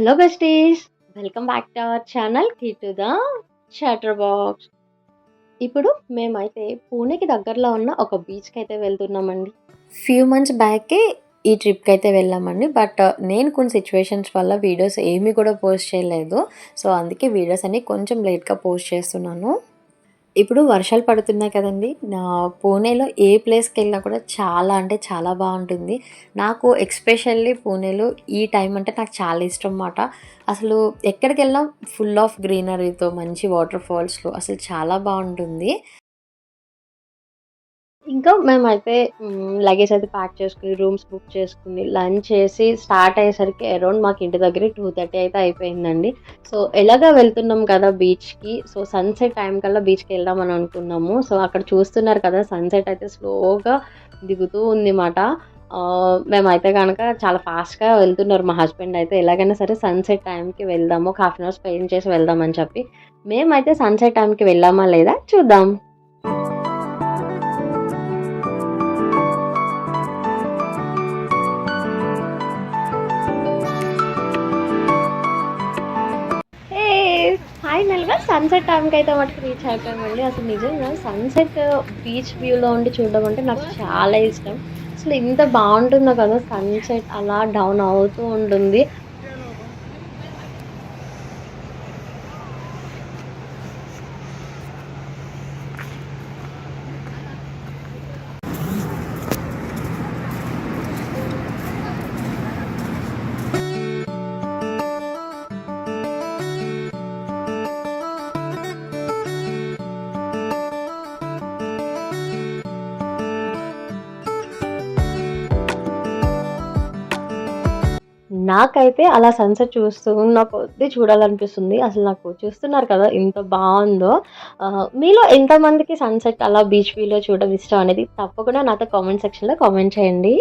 Hello besties welcome back to our channel key to the shutter box ఇప్పుడు మేమైతే పూణేకి దగ్గరలో ఉన్న ఒక బీచ్కి అయితే వెళ్తున్నామండి ఫ్యూ మంత్స్ బ్యాకే ఈ ట్రిప్కి అయితే వెళ్ళామండి బట్ uh, నేను కొన్ని సిచ్యువేషన్స్ వల్ల వీడియోస్ ఏమీ కూడా పోస్ట్ చేయలేదు. సో అందుకే వీడియోస్ అన్ని కొంచెం లేట్గా పోస్ట్ చేస్తున్నాను. ఇప్పుడు వర్షాలు పడుతున్నాయి కదండి నా పూణేలో ఏ ప్లేస్కి వెళ్ళినా కూడా చాలా అంటే చాలా బాగుంటుంది. నాకు ఎక్స్పెషల్లీ పూణేలో ఈ టైం అంటే నాకు చాలా ఇష్టం అన్నమాట. అసలు ఎక్కడికి వెళ్ళినా ఫుల్ ఆఫ్ గ్రీనరీతో మంచి వాటర్ ఫాల్స్లో అసలు చాలా బాగుంటుంది. ఇంకా మేమైతే లగేజ్ అయితే ప్యాక్ చేసుకుని రూమ్స్ బుక్ చేసుకుని లంచ్ చేసి స్టార్ట్ అయ్యేసరికి అరౌండ్ మాకు ఇంటి దగ్గర టూ థర్టీ అయితే అయిపోయిందండి. సో ఎలాగా వెళ్తున్నాం కదా బీచ్కి సో సన్సెట్ టైం కల్లా బీచ్కి వెళ్దామని అనుకున్నాము. సో అక్కడ చూస్తున్నారు కదా సన్సెట్ అయితే స్లోగా దిగుతూ ఉంది మాట మేమైతే కనుక చాలా ఫాస్ట్గా వెళ్తున్నారు. మా హస్బెండ్ అయితే ఎలాగైనా సరే సన్సెట్ టైంకి వెళ్దాము ఒక హాఫ్ అన్ అవర్ స్పెండ్ చేసి వెళ్దామని చెప్పి. మేమైతే సన్సెట్ టైంకి వెళ్ళామా లేదా చూద్దాం. ఫైనల్గా సన్సెట్ టైంకి అయితే మటుకు రీచ్ అయిపోయామండి అసలు నిజంగా సన్సెట్ బీచ్ వ్యూలో ఉండి చూడడం అంటే నాకు చాలా ఇష్టం. అసలు ఇంత బాగుంటుందో కదా సన్సెట్ అలా డౌన్ అవుతూ ఉంటుంది. నాకైతే అలా సన్సెట్ చూస్తూ ఉన్న కొద్ది చూడాలనిపిస్తుంది. అసలు నాకు చూస్తున్నారు కదా ఎంత బాగుందో. మీలో ఎంతమందికి సన్సెట్ అలా బీచ్ వ్యూలో చూడడం ఇష్టం అనేది తప్పకుండా నాతో కామెంట్ సెక్షన్లో కామెంట్ చేయండి.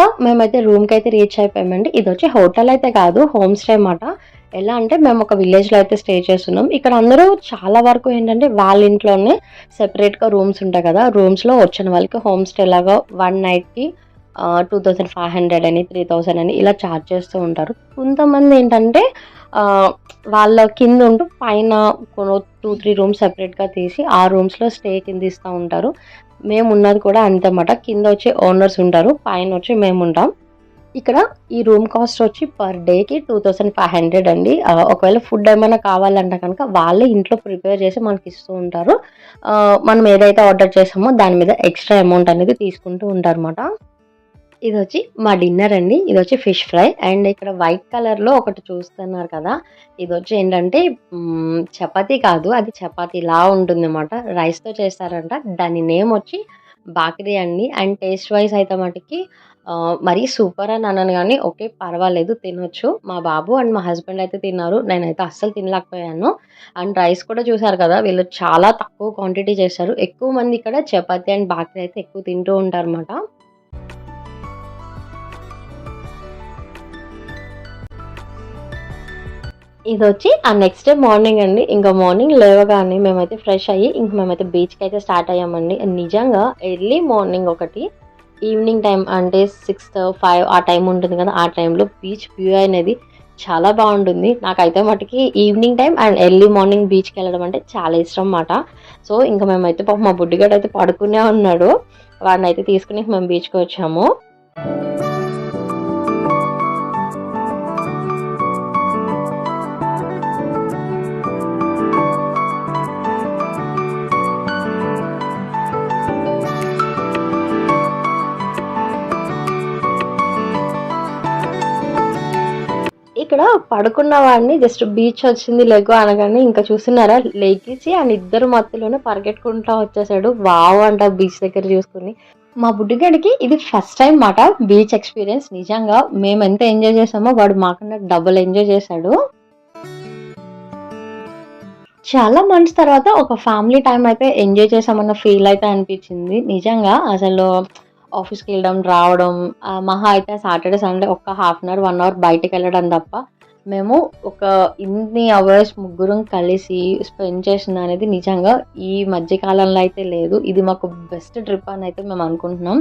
ఇంకా మేమైతే రూమ్కి అయితే రీచ్ అయిపోయామండి. ఇది వచ్చి హోటల్ అయితే కాదు హోమ్ స్టే అన్నమాట. ఎలా అంటే మేము ఒక విలేజ్లో అయితే స్టే చేస్తున్నాం. ఇక్కడ అందరూ చాలా వరకు ఏంటంటే వాళ్ళ ఇంట్లోనే సెపరేట్గా రూమ్స్ ఉంటాయి కదా. రూమ్స్లో వచ్చిన వాళ్ళకి హోమ్ స్టే లాగా వన్ నైట్కి టూ థౌజండ్ ఫైవ్ హండ్రెడ్ అని త్రీ థౌజండ్ అని ఇలా ఛార్జ్ చేస్తూ ఉంటారు. కొంతమంది ఏంటంటే వాళ్ళ కింద ఉంటూ పైన టూ త్రీ రూమ్స్ సెపరేట్గా తీసి ఆ రూమ్స్లో స్టే కింద ఇస్తూ ఉంటారు. మేము ఉన్నది కూడా అంతమాట. కింద వచ్చి ఓనర్స్ ఉంటారు పైన వచ్చి మేము ఉంటాం ఇక్కడ ఈ రూమ్ కాస్ట్ వచ్చి పర్ డేకి టూ థౌసండ్ ఫైవ్ హండ్రెడ్ అండి. ఒకవేళ ఫుడ్ ఏమైనా కావాలంటే కనుక వాళ్ళే ఇంట్లో ప్రిపేర్ చేసి మనకి ఇస్తూ ఉంటారు. మనం ఏదైతే ఆర్డర్ చేసామో దాని మీద ఎక్స్ట్రా అమౌంట్ అనేది తీసుకుంటూ ఉంటారనమాట ఇది వచ్చి మా డిన్నర్ అండి. ఇది వచ్చి ఫిష్ ఫ్రై. అండ్ ఇక్కడ వైట్ కలర్లో ఒకటి చూస్తున్నారు కదా. ఇది వచ్చి ఏంటంటే చపాతీ కాదు. అది చపాతీ లా ఉంటుంది అనమాట రైస్తో చేస్తారంట. దాని నేమ్ వచ్చి బాకరీ అండి. అండ్ టేస్ట్ వైజ్ అయితే మటుకి మరీ సూపర్ అని అన్నాను కానీ ఓకే పర్వాలేదు తినొచ్చు. మా బాబు అండ్ మా హస్బెండ్ అయితే తిన్నారు. నేనైతే అస్సలు తినలేకపోయాను. అండ్ రైస్ కూడా చూసారు కదా వీళ్ళు చాలా తక్కువ క్వాంటిటీ చేస్తారు. ఎక్కువ మంది ఇక్కడ చపాతి అండ్ బాకరీ అయితే ఎక్కువ తింటూ ఉంటారు అనమాట ఇది వచ్చి ఆ నెక్స్ట్ డే మార్నింగ్ అండి. ఇంకా మార్నింగ్ లేవగానే మేమైతే ఫ్రెష్ అయ్యి ఇంక మేమైతే బీచ్కి అయితే స్టార్ట్ అయ్యామండి. నిజంగా ఎర్లీ మార్నింగ్ ఒకటి ఈవినింగ్ టైం అంటే సిక్స్ ఫైవ్ ఆ టైం ఉంటుంది కదా ఆ టైంలో బీచ్ వ్యూ అనేది చాలా బాగుంటుంది. నాకైతే మటుకి evening time and early morning బీచ్కి వెళ్ళడం అంటే చాలా ఇష్టం అన్నమాట. సో ఇంకా మేమైతే పాప మా బుడ్డిగాడు అయితే పడుకునే ఉన్నాడు. వాడిని అయితే తీసుకుని మేము బీచ్కి వచ్చాము. ఇక్కడ పడుకున్న వాడిని జస్ట్ బీచ్ వచ్చింది లెగో అనగానే ఇంకా చూస్తున్నారా? లేకిసి అండ్ ఇద్దరు మత్తులోనే పరిగెట్టుకుంటా వచ్చేసాడు. వావ్ అంట బీచ్ దగ్గర చూసుకుని. మా బుడ్డిగడికి ఇది ఫస్ట్ టైం మాట. బీచ్ ఎక్స్పీరియన్స్ నిజంగా మేము ఎంత ఎంజాయ్ చేసామో వాడు మాకన్నా డబుల్ ఎంజాయ్ చేశాడు. చాలా మంత్స్ తర్వాత ఒక ఫ్యామిలీ టైం అయితే ఎంజాయ్ చేసామన్న ఫీల్ అయితే అనిపించింది. నిజంగా అసలు ఆఫీస్‌కి వెళ్ళడం, రావడం మహా అయితే సాటర్‌డే, సండే ఒక half an hour, one hour బయటికెళ్ళడం తప్ప, మేము ఒక ఇన్ని అవర్స్ ముగ్గురం కలిసి స్పెండ్ చేసిందనేది నిజంగా ఈ మధ్య కాలంలో అయితే లేదు. ఇది మాకు బెస్ట్ ట్రిప్ అని అయితే మేము అనుకుంటున్నాం.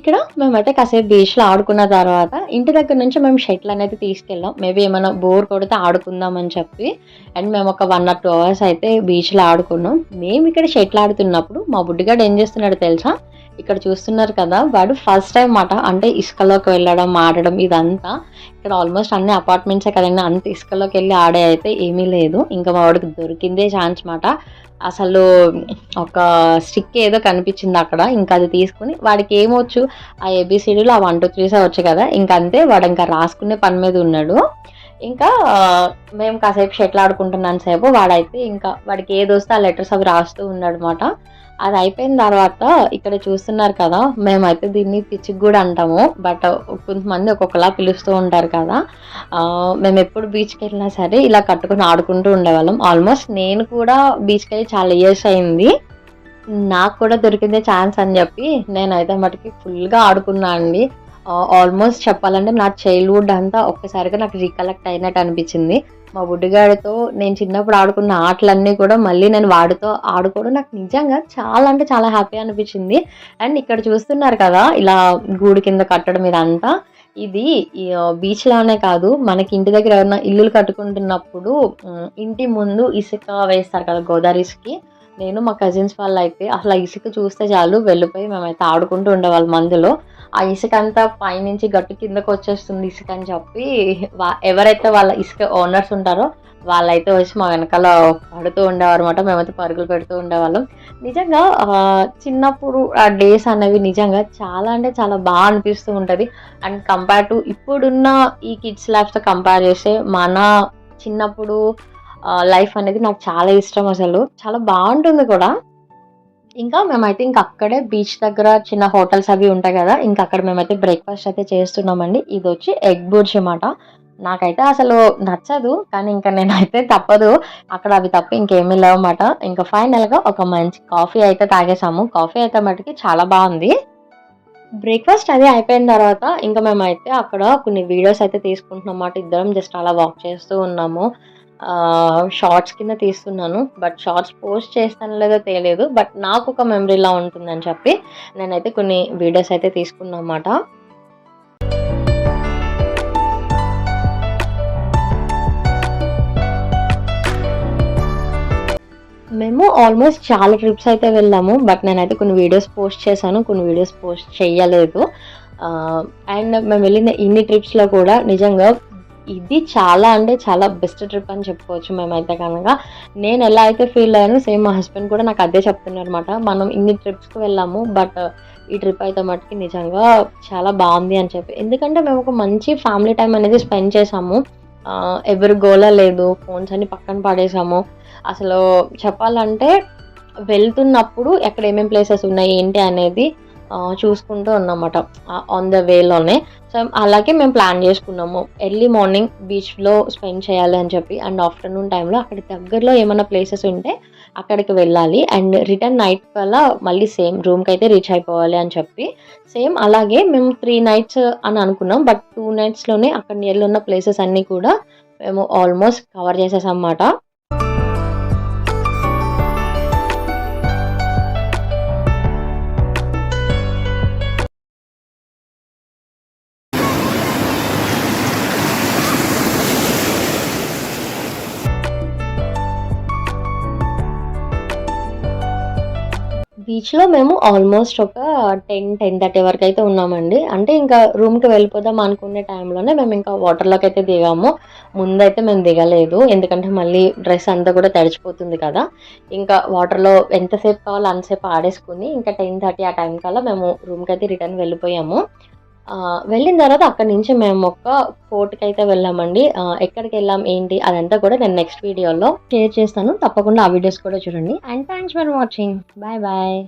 ఇక్కడ మేమైతే కాసేపు బీచ్‌లో ఆడుకున్న తర్వాత, ఇంటి దగ్గర నుంచి మేము షటిల్ అనేది తీసుకెళ్ళాం. మేబీ ఏమైనా బోర్ కొడితే ఆడుకుందాం అని చెప్పి. అండ్ మేము ఒక వన్ ఆర్ టూ అవర్స్ అయితే బీచ్‌లో ఆడుకున్నాం. మేము ఇక్కడ షటిల్ ఆడుతున్నప్పుడు మా బుడ్డిగాడు ఏం చేస్తున్నాడు తెలుసా? ఇక్కడ చూస్తున్నారు కదా! వాడు ఫస్ట్ టైం మాట అంటే ఇసుకలోకి వెళ్ళడం, ఆడడం ఇదంతా. ఇక్కడ ఆల్మోస్ట్ అన్ని అపార్ట్మెంట్సే కదండి అంత ఇసుకలోకి వెళ్ళి ఆడే అయితే ఏమీ లేదు. ఇంకా మా వాడికి దొరికిందే ఛాన్స్ మాట. అసలు ఒక స్టిక్ ఏదో కనిపించింది అక్కడ. ఇంకా అది తీసుకొని వాడికి ఏమొచ్చు ఆ ఏబిసిడీలో ఆ 1, 2, 3సే వచ్చు కదా! ఇంక అంతే వాడు ఇంకా రాసుకునే పని మీద ఉన్నాడు. ఇంకా మేము కాసేపు షెటిల్ ఆడుకుంటున్నాను సేపు వాడైతే ఇంకా వాడికి ఏదొస్తే ఆ లెటర్స్ అవి రాస్తూ ఉన్నాడు అనమాట అది అయిపోయిన తర్వాత ఇక్కడ చూస్తున్నారు కదా! మేమైతే దీన్ని పిచ్చికి కూడా అంటాము. బట్ కొంతమంది ఒక్కొక్కలా పిలుస్తూ ఉంటారు కదా! మేము ఎప్పుడు బీచ్కి వెళ్ళినా సరే ఇలా కట్టుకొని ఆడుకుంటూ ఉండేవాళ్ళం. ఆల్మోస్ట్ నేను కూడా బీచ్కి వెళ్ళి చాలా ఇయర్స్ అయింది. నాకు కూడా దొరికిందే ఛాన్స్ అని చెప్పి నేనైతే మటుకి ఫుల్‌గా ఆడుకున్నా అండి. ఆల్మోస్ట్ చెప్పాలంటే నా చైల్డ్‌హుడ్ అంతా ఒక్కసారిగా నాకు రీకలెక్ట్ అయినట్టు అనిపించింది. మా బుడ్డిగాడితో నేను చిన్నప్పుడు ఆడుకున్న ఆటలన్నీ కూడా మళ్ళీ నేను వాడితో ఆడుకోవడం నాకు నిజంగా చాలా అంటే చాలా హ్యాపీ అనిపించింది. అండ్ ఇక్కడ చూస్తున్నారు కదా! ఇలా గూడు కింద కట్టడం ఇదంతా. ఇది ఈ కాదు మనకి ఇంటి దగ్గర ఎవరైనా ఇల్లులు కట్టుకుంటున్నప్పుడు ఇంటి ముందు ఇసుక వేస్తారు కదా! గోదావరి నేను మా కజిన్స్ వాళ్ళు అయితే అసలు ఇసుక చూస్తే చాలు వెళ్ళిపోయి మేమైతే ఆడుకుంటూ ఉండేవాళ్ళం అందులో. ఆ ఇసుక అంతా పైనుంచి గట్టు కిందకొచ్చేస్తుంది ఇసుక అని చెప్పి వా ఎవరైతే వాళ్ళ ఇసుక ఓనర్స్ ఉంటారో వాళ్ళైతే వచ్చి మా వెనకాల పడుతూ ఉండేవారన్నమాట. మేమైతే పరుగులు పెడుతూ ఉండేవాళ్ళం. నిజంగా చిన్నప్పుడు ఆ డేస్ అనేవి నిజంగా చాలా అంటే చాలా బాగా అనిపిస్తూ ఉంటుంది అండ్ కంపేర్ టు ఇప్పుడున్న ఈ కిడ్స్ లైఫ్‌తో కంపేర్ చేస్తే మన చిన్నప్పుడు లైఫ్ అనేది నాకు చాలా ఇష్టం అసలు. చాలా బాగుంటుంది కూడా. ఇంకా మేమైతే ఇంకా అక్కడే బీచ్ దగ్గర చిన్న హోటల్స్ అవి ఉంటాయి కదా! ఇంకా అక్కడ మేమైతే బ్రేక్‌ఫాస్ట్ అయితే చేస్తున్నామండి. ఇది వచ్చి ఎగ్ బుర్జ్ అనమాట నాకైతే అసలు నచ్చదు. కానీ ఇంకా నేనైతే తప్పదు. అక్కడ అవి తప్ప ఇంకేమీ లేవు అనమాట ఇంకా ఫైనల్‌గా ఒక మంచి కాఫీ అయితే తాగేసాము. కాఫీ అయితే మటుకి చాలా బాగుంది బ్రేక్‌ఫాస్ట్ అది అయిపోయిన తర్వాత ఇంకా మేమైతే అక్కడ కొన్ని వీడియోస్ అయితే తీసుకుంటున్నాం మాట. ఇద్దరం జస్ట్ అలా వాక్ చేస్తూ ఉన్నాము. షార్ట్స్ కింద తీస్తున్నాను. బట్ షార్ట్స్ పోస్ట్ చేస్తానో లేదో తెలియదు. బట్ నాకు ఒక మెమరీలా ఉంటుందని చెప్పి నేనైతే కొన్ని వీడియోస్ అయితే తీసుకున్నా అన్నమాట మేము ఆల్మోస్ట్ చాలా ట్రిప్స్ అయితే వెళ్ళాము. బట్ నేనైతే కొన్ని వీడియోస్ పోస్ట్ చేశాను. కొన్ని వీడియోస్ పోస్ట్ చేయలేదు. అండ్ మేము వెళ్ళిన ఇన్ని ట్రిప్స్‌లో కూడా నిజంగా ఇది చాలా అంటే చాలా బెస్ట్ ట్రిప్ అని చెప్పుకోవచ్చు మేమైతే కనుక నేను ఎలా అయితే ఫీల్ అయ్యానో సేమ్ మా హస్బెండ్ కూడా నాకు అదే చెప్తున్నారన్నమాట. మనం ఇన్ని ట్రిప్స్‌కి వెళ్ళాము. బట్ uh, ఈ ట్రిప్ అయితే మటుకి నిజంగా చాలా బాగుంది అని చెప్పి. ఎందుకంటే మేము ఒక మంచి ఫ్యామిలీ టైం అనేది స్పెండ్ చేసాము ఎవరు ఎవరి గోల లేదు. ఫోన్స్ అన్ని పక్కన పడేసాము. అసలు చెప్పాలంటే వెళ్తున్నప్పుడు ఎక్కడ ఏమేమి ప్లేసెస్ ఉన్నాయి ఏంటి అనేది చూసుకుంటూ ఉన్నామమాట. ఆన్ ద వేలోనే. సో, అలాగే మేము ప్లాన్ చేసుకున్నాము. ఎర్లీ మార్నింగ్ బీచ్‌లో స్పెండ్ చేయాలి అని చెప్పి. అండ్ ఆఫ్టర్‌నూన్ టైంలో అక్కడికి దగ్గరలో ఏమైనా ప్లేసెస్ ఉంటే అక్కడికి వెళ్ళాలి. అండ్ రిటర్న్ నైట్ కల్లా మళ్ళీ సేమ్ రూమ్కి అయితే రీచ్ అయిపోవాలి అని చెప్పి. సేమ్ అలాగే మేము త్రీ నైట్స్ అని అనుకున్నాం. బట్ టూ నైట్స్‌లోనే అక్కడ నియర్‌లో ఉన్న ప్లేసెస్ అన్నీ కూడా మేము ఆల్మోస్ట్ కవర్ చేసేసాం అన్నమాట బీచ్‌లో మేము ఆల్మోస్ట్ ఒక టెన్ టెన్ థర్టీ వరకు అయితే ఉన్నామండి. అంటే ఇంకా రూమ్‌కి వెళ్ళిపోదాం అనుకునే టైంలోనే మేము ఇంకా వాటర్లోకి అయితే దిగాము. ముందైతే మేము దిగలేదు. ఎందుకంటే మళ్ళీ డ్రెస్ అంతా కూడా తడిచిపోతుంది కదా! ఇంకా వాటర్‌లో ఎంతసేపు కావాలో అంతసేపు ఆడేసుకుని ఇంకా 10:30 ఆ టైం కల్లా మేము రూమ్కి అయితే రిటర్న్ వెళ్ళిపోయాము. వెళ్ళిన తర్వాత అక్కడి నుంచి మేము ఒక ఫోర్ట్కి అయితే వెళ్ళామండి ఎక్కడికి వెళ్ళాం ఏంటి అదంతా కూడా నేను నెక్స్ట్ వీడియోలో షేర్ చేస్తాను. తప్పకుండా ఆ వీడియోస్ కూడా చూడండి. And thanks for watching bye bye